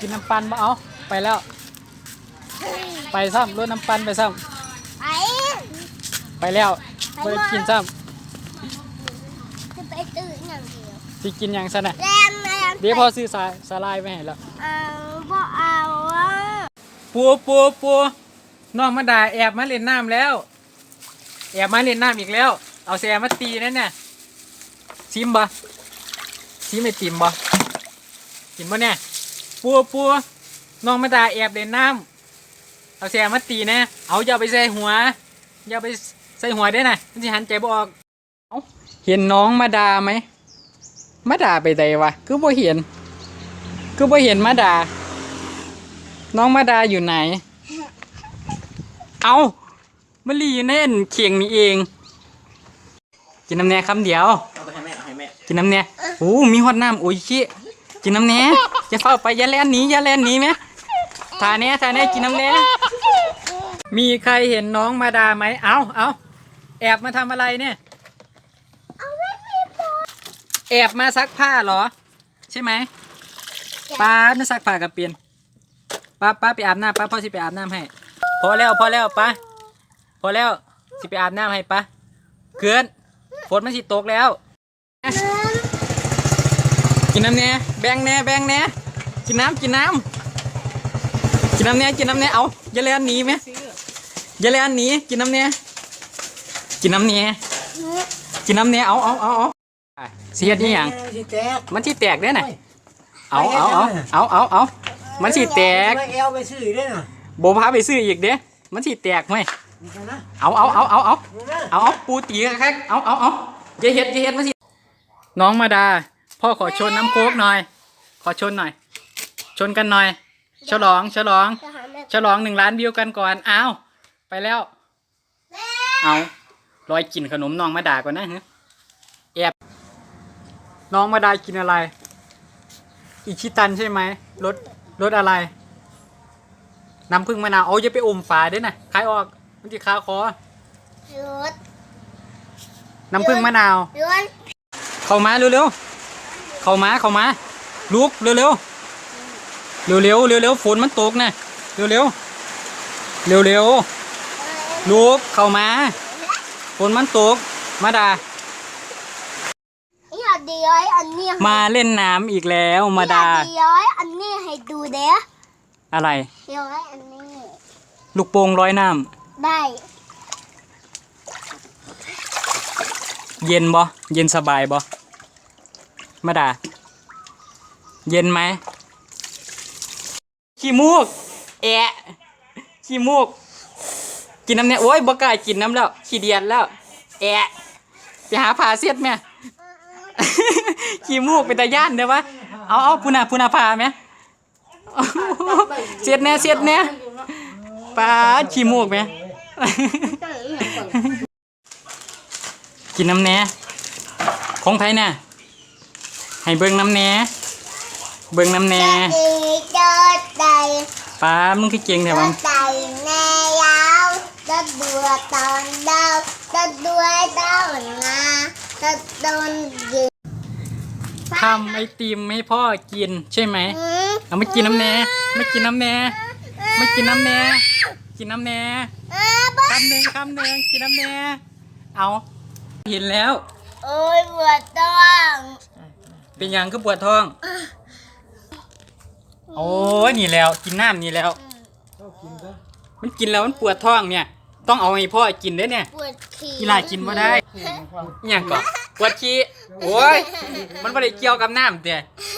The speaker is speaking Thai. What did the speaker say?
กินน้ำปันมาเอาไปแล้ว ไปซ้ำรถน้ำปันไปซ้ไปำไปแล้วไปกินซ้จะไปตื่นอย่างเดียวำสิกินหยังซะน่ะแรมแรมเดี๋ยวพอซื้อสาสาลายไปให้แล้วเอาบ่เอาอะปูปูปูน้องมาด่าแอบมาเล่นน้ำแล้ว แอบมาเล่นน้ำอีกแล้ว เอาแซมาตีนั่นน่ะซิมบ่ซิมไอติมบ่กินบ่เนี่ย ปูปูน้องมาด่าแอบเล่นน้ำเอาแซมาตีนะเอาอย่าไปใส่หัวอย่าไปใส่หัวได้น่ะมันจะหันใจบ่ออกเอาเห็นน้องมาด่าไหมมาด่าไปใดวะคือบ่เห็น คือบ่เห็นมาด่าน้องมาดาอยู่ไหน เอามะลีอยู่ในอันเขียงนี่เอง กินน้ำแหน่คำเดียวเอาไปให้แม่เอาให้แม่กินน้ำแหน่โอ้มีฮอดน้ำโอ้ยชิ กินน้ำแหน่จะเฝ้าไปยาแลนหนีอย่าแลนหนีไหมทาแหน่ทาแหน่กินน้ำแหน่มีใครเห็นน้องมาดาไหมเอาเอาแอบมาทำอะไรเนี่ยแอบมาซักผ้าเหรอ ใช่ไหมป้าไม่ซักผ้ากับเปลี่ยนป้าป้าไปอาบน้ำป้าพ่อสิไปอาบน้ำให้พอแล้วพอแล้วป้าพอแล้วสิไปอาบน้ำให้ป้าเกินฝนมันสิตกแล้ว นน้ำเนี้ยแบ่งแหน่แบ่งแหน่กินน้ำกินน้ำกินน้ำเนี้ยกินน้ำเนี้ยเอาอย่าเล่นหนีไหมอย่าเล่นหนีกินน้ำเนี้ยกินน้ำเนี้ยกินน้ำเนี้ยเอาเอาเอาเอาอะเสียดนี่ยังสิแตกมันสิแตกเด้อน่ะเอาเอาเอาเอาเอาเอามันสิแตกไม่เอวไปซื้อได้น่ะโบพาไปซื้ออีกเด้มันสิแตกไหมนี่นะเอาเอาเอาเอาเอานี่นะเอาเอาปูตีคักๆเอาเอาเอาอย่าเห็ดอย่าเห็ดมันสิน้องมาดา พ่อขอชนน้ำโค้กหน่อย ขอชนหน่อย ชนกันหน่อย ฉลอง ฉลองจะหาแม่ฉลองหนึ่งล้านวิวกันก่อน อ้าว ไปแล้ว เอาลอยกินขนมน้องมาดาก่อนนะฮะแอบ น้องมาดากินอะไร อิชิตันใช่ไหมรสรสอะไร น้ำผึ้งมะนาว เอาอย่าไปอมฝาเด้วยนะคายออก มันจะคาคอรถน้ำผึ้งมะนาวรถเข้ามาเร็วๆ เข้ามาเข้ามาลุกเร็วๆเร็วๆเร็วๆฝนมันตกนะเร็วๆเร็วๆลุกเข้ามาฝนมันตกมาดาอย่าดีย้อยอันนี้มาเล่นน้ำอีกแล้วมาดาอย่ดีย้อยอันนี้ให้ดูเด้ออะไรย้อยอันนี้ลูกโป่งร้อยน้ได้ำเย็นบ่เย็นสบายบ่ มาดาเย็นไหม ขี้มูก แอะขี้มูก กินน้ำเนี่ยโอ้ยบ่กล้ากินน้ำแล้ว ขี้เดียดแล้ว แอะไปหาผ้าเสียดแม่ ขี้มูกเป็นตาย่านเด้อวะ เอาเอาพุนาพุนาผ้าไหมเสียดแน่เสียดแน่ปลาขี้มูกไหม กินน้ำแน่ของไผน่ะ ให้เบิ่งน้ำแหน่เบิ่งน้ำแหน่จะดีจะใจปลามึงคือเก่งแท้จะบังใจแน่ยาวจะดูตอนดาวจะดูดาวนาจะโดนยืนทำไอติมให้พ่อกินใช่ไหมอืมเอามากินน้ำแหน่ไม่กินน้ำแหน่ไม่กินน้ำแหน่กินน้ำแหน่อ่าบ้าคำหนึ่งคำหนึ่งกินน้ำแหน่เอาเห็นแล้ว โอ้ยปวดท้อง เป็นหยังคือปวดท้อง โอ้ยนี่แล้ว กินน้ำนี่แล้วมันกินแล้วมันปวดท้องเนี่ย ต้องเอาให้พ่อกินเด้อเนี่ยปวดขี้กีฬากินบ่ได้อหย่างก่อนปวดขี้โอ้ยมันไม่ได้เกี่ยวกับน้ำเด้